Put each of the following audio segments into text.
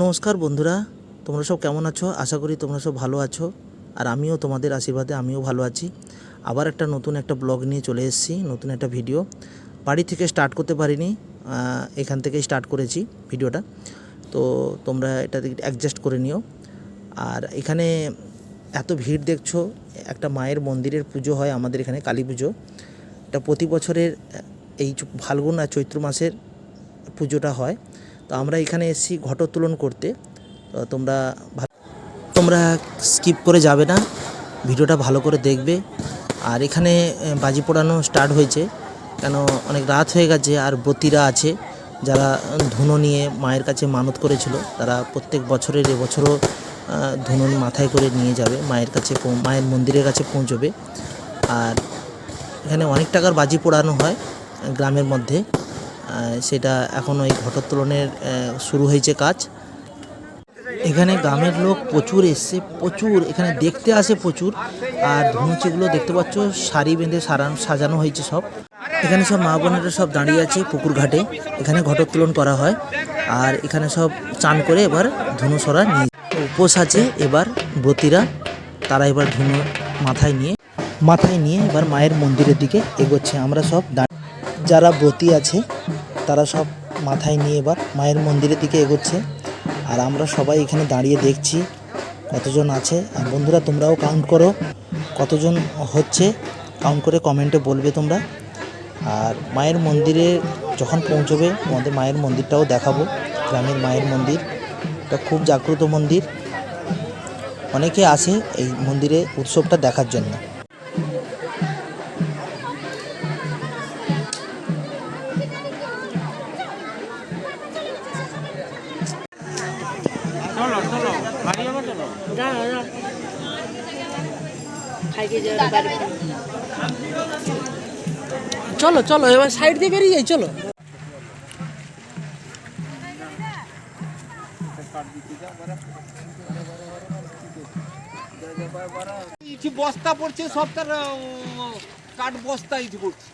নমস্কার বন্ধুরা, তোমরা সব কেমন আছো? আশা করি তোমরা সব ভালো আছো, আর আমিও তোমাদের আশীর্বাদে আমিও ভালো আছি। আবার একটা নতুন একটা ব্লগ নিয়ে চলে এসেছি, নতুন একটা ভিডিও। বাড়ি থেকে স্টার্ট করতে পারিনি এখান থেকে স্টার্ট করেছি ভিডিওটা। তো তোমরা এটা অ্যাডজাস্ট করে নিও। আর এখানে এত ভিড় দেখছ, একটা মায়ের মন্দিরের পুজো হয় আমাদের এখানে, কালী পুজো। এটা প্রতি বছরের এই ফাল্গুন আর চৈত্র মাসের পুজোটা হয়। তো আমরা এখানে এসেছি ঘটোত্তোলন করতে। তোমরা তোমরা স্কিপ করে যাবে না। ভিডিওটা ভালো করে দেখবে। আর এখানে বাজি পোড়ানো স্টার্ট হয়েছে। কেন, অনেক রাত হয়ে গেছে আর ব্রতীরা আছে। যারা ধুনো নিয়ে মায়ের কাছে মানত করেছিল, তারা প্রত্যেক বছরের এবছরও ধুনো মাথায় করে নিয়ে যাবে। মায়ের কাছে মায়ের মন্দিরের কাছে পৌঁছবে। আর এখানে অনেক টাকার বাজি পোড়ানো হয়, গ্রামের মধ্যে। সেটা এখন ওই ঘটোত্তোলনের শুরু হয়েছে কাজ। এখানে গ্রামের লোক প্রচুর এসছে, প্রচুর, এখানে দেখতে আসে প্রচুর। আর ধনুচিগুলো দেখতে পাচ্ছ সারি বেঁধে সারান, সাজানো হয়েছে সব। এখানে সব মা বোনেরা সব দাঁড়িয়ে আছে পুকুর ঘাটে। এখানে ঘটোত্তোলন করা হয়। আর এখানে সব চান করে এবার ধনু সরা নিয়ে উপোস আছে এবার ব্রতীরা, তারা এবার ধনু মাথায় নিয়ে মাথায় নিয়ে এবার মায়ের মন্দিরের দিকে এগোচ্ছে। আমরা সব দাঁ- যারা ব্রতী আছে, তারা সব মাথায় নিয়ে এবার মায়ের মন্দিরের দিকে এগোচ্ছে। আর আমরা সবাই এখানে দাঁড়িয়ে দেখছি কতজন আছে। আর বন্ধুরা, তোমরাও কাউন্ট করো কতজন হচ্ছে। কাউন্ট করে কমেন্টে বলবে তোমরা। আর মায়ের মন্দিরে যখন পৌঁছবে, তোমাদের মায়ের মন্দিরটাও দেখাবো। গ্রামের মায়ের মন্দির। এটা খুব জাগ্রত মন্দির। অনেকে আসে এই মন্দিরে উৎসবটা দেখার জন্য। চলো চলো এবার সাইড দিয়ে বেরিয়ে যাই চলো। ইটি বস্তা পড়ছে সব তার কাঠ বস্তা ইটি পড়ছে।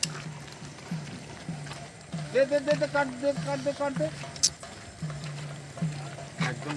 দে দে দে দে কাট দে কাট দে কাট দে। একদম।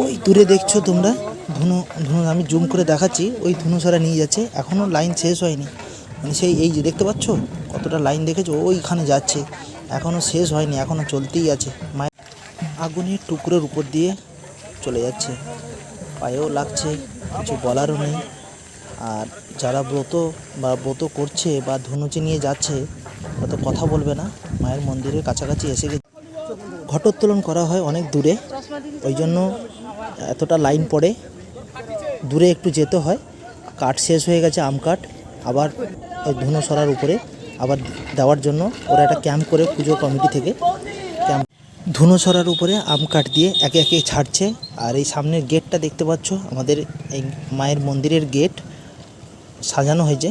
ওই দূরে দেখছ তোমরা? ধনু ধনু, আমি জুম করে দেখাচ্ছি। ওই ধনু সরা নিয়ে যাচ্ছে। এখনও লাইন শেষ হয়নি। মানে সেই এই যে দেখতে পাচ্ছো? কতটা লাইন দেখেছ? ওইখানে যাচ্ছে। এখনও শেষ হয়নি এখনও চলতেই আছে। মায়ের আগুনের টুকরোর উপর দিয়ে চলে যাচ্ছে। পায়েও লাগছে, কিছু বলারও নেই। আর যারা ব্রত বা ব্রত করছে বা ধনুচি নিয়ে যাচ্ছে অত কথা বলবে না। মায়ের মন্দিরের কাছাকাছি এসে গেছে। ঘটোত্তোলন করা হয় অনেক দূরে। ওই জন্য এতটা লাইন পড়ে। দূরে একটু যেতে হয়। কাঠ শেষ হয়ে গেছে, আম কাঠ। আবার ওই ধনু সরার উপরে আবার দেওয়ার জন্য ওরা একটা ক্যাম্প করে পুজো কমিটি থেকে। ক্যাম্প ধনু সরার উপরে আম কাঠ দিয়ে একে একে ছাড়ছে। আর এই সামনের গেটটা দেখতে পাচ্ছ, আমাদের এই মায়ের মন্দিরের গেট। সাজানো হয়েছে,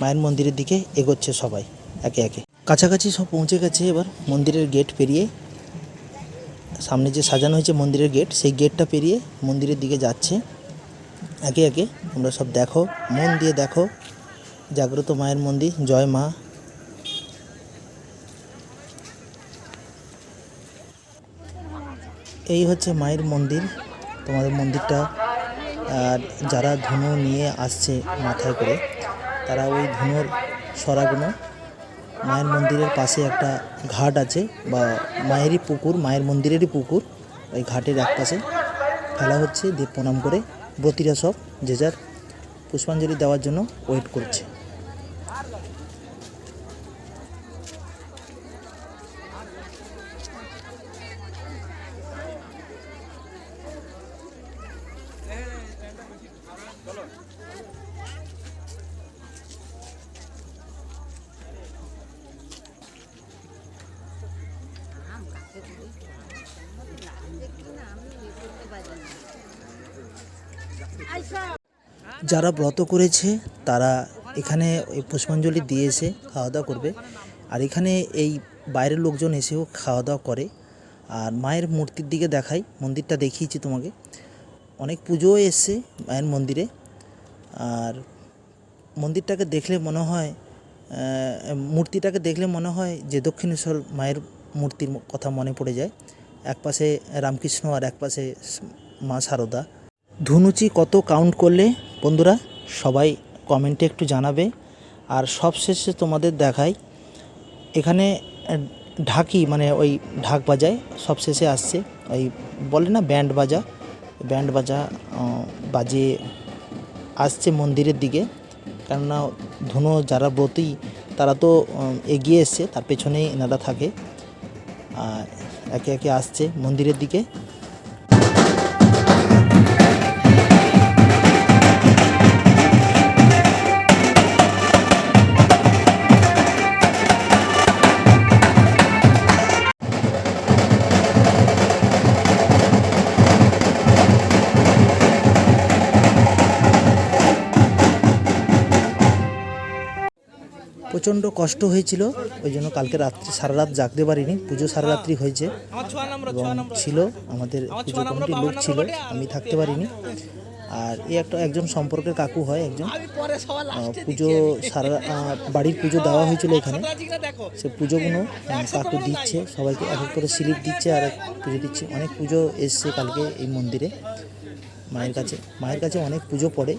মায়ের মন্দিরের দিকে এগোচ্ছে সবাই, একে একে। কাছাকাছি সব পৌঁছে গেছে এবার মন্দিরের গেট পেরিয়ে। সামনে যে সাজানো হয়েছে মন্দিরের গেট, সেই গেটটা পেরিয়ে মন্দিরের দিকে যাচ্ছে। একে একে তোমরা সব দেখো, মন দিয়ে দেখো। জাগ্রত মায়ের মন্দির, জয় মা। এই হচ্ছে মায়ের মন্দির, তোমাদের মন্দিরটা। আর যারা ধনু নিয়ে আসছে মাথায় করে, তারা ওই ধনুর সরাগুলো মায়ের মন্দিরের পাশে একটা ঘাট আছে বা মায়েরই পুকুর, মায়ের মন্দিরেরই পুকুর। ওই ঘাটের এক পাশে ফেলা হচ্ছে, দিয়ে প্রণাম করে ব্রতীরা সব যে যার পুষ্পাঞ্জলি দেওয়ার জন্য ওয়েট করছে। যারা ব্রত করেছে, তারা এখানে পুষ্পাঞ্জলি দিয়ে এসে খাওয়া দাওয়া করবে। আর এখানে এই বাইরের লোকজন এসেও খাওয়া দাওয়া করে। আর মায়ের মূর্তির দিকে দেখাই, মন্দিরটা দেখিয়েছি তোমাকে। অনেক পুজোও এসছে মায়ের মন্দিরে। আর মন্দিরটাকে দেখলে মনে হয় মূর্তিটাকে দেখলে মনে হয় যে দক্ষিণেশ্বর মায়ের মূর্তির কথা মনে পড়ে যায়। এক পাশে রামকৃষ্ণ আর এক পাশে মা সারদা। ধুনুচি কত কাউন্ট করলে? বন্ধুরা, সবাই কমেন্টে একটু জানাবে। আর সবশেষে তোমাদের দেখাই, এখানে ঢাকি মানে ওই ঢাক বাজায়, সবশেষে আসছে। ওই বলে না ব্যান্ড বাজা? ব্যান্ড বাজা বাজে আসছে মন্দিরের দিকে। কেননা ধুনো যারা ব্রতী তারা তো এগিয়ে এসছে, তার পেছনেই এনারা থাকে। একে একে আসছে মন্দিরের দিকে। প্রচণ্ড কষ্ট হয়েছিল ওই জন্য কালকে রাত্রি সারা রাত জাগতে পারিনি পুজো সারা রাত্রি হয়েছে এবং ছিল আমাদের পুজো কমিটির লোক ছিল আমি থাকতে পারিনি। আর এই একটা একজন সম্পর্কের কাকু হয় একজন। পুজো সারা বাড়ির পুজো দেওয়া হয়েছিল এখানে। সে পুজোগুলো কাকু দিচ্ছে সবাইকে এক এক করে স্লিপ দিচ্ছে আর পুজো দিচ্ছে। অনেক পুজো এসছে কালকে এই মন্দিরে। মায়ের কাছে মায়ের কাছে অনেক পুজো পড়ে।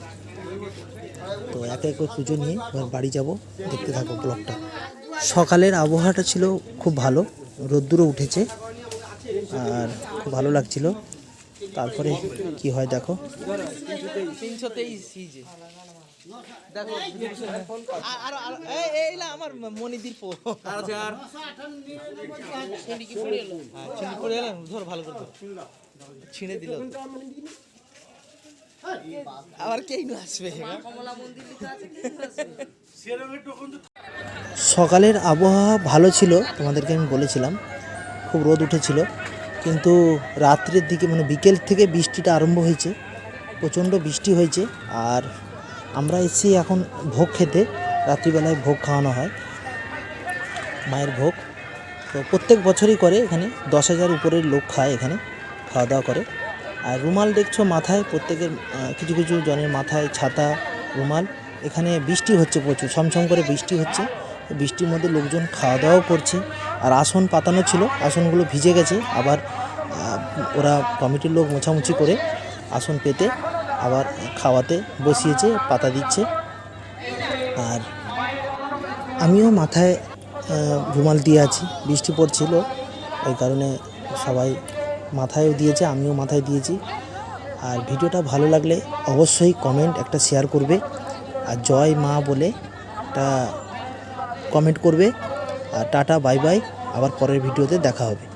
তো এক এক করে পুজো নিয়ে এবার বাড়ি যাব দেখতে থাকো ব্লগটা। সকালের আবহাওয়াটা ছিল খুব ভালো রোদ্দুরও উঠেছে আর খুব ভালো লাগছিল। তারপরে কি হয় দেখো। আমার মনিদির পড়ে এলো? হ্যাঁ ছিঁড়ে দিল। আবার কেই আসবে? সকালের আবহাওয়া ভালো ছিল তোমাদেরকে আমি বলেছিলাম। খুব রোদ উঠেছিল কিন্তু রাত্রের দিকে মানে বিকেল থেকে বৃষ্টিটা আরম্ভ হয়েছে প্রচণ্ড বৃষ্টি হয়েছে। আর আমরা এসেছি এখন ভোগ খেতে রাত্রিবেলায় ভোগ খাওয়ানো হয় মায়ের ভোগ। তো প্রত্যেক বছরই করে এখানে দশ হাজার উপরের লোক খায় এখানে খাওয়া দাওয়া করে। আর রুমাল দেখছ মাথায়? প্রত্যেকের কিছু কিছু জনের মাথায় ছাতা, রুমাল। এখানে বৃষ্টি হচ্ছে প্রচুর, ছমছম করে বৃষ্টি হচ্ছে। বৃষ্টির মধ্যে লোকজন খাওয়া দাওয়াও করছে। আর আসন পাতানো ছিল, আসনগুলো ভিজে গেছে। আবার ওরা কমিটির লোক মোছামুছি করে আসন পেতে আবার খাওয়াতে বসিয়েছে, পাতা দিচ্ছে। আর আমিও মাথায় রুমাল দিয়ে আছি। বৃষ্টি পড়ছিল ওই কারণে সবাই মাথায়ও দিয়েছে, আমিও মাথায় দিয়েছি। আর ভিডিওটা ভালো লাগলে অবশ্যই কমেন্ট একটা শেয়ার করবে। আর জয় মা বলে একটা কমেন্ট করবে। আর টাটা বাই বাই আবার পরের ভিডিওতে দেখা হবে।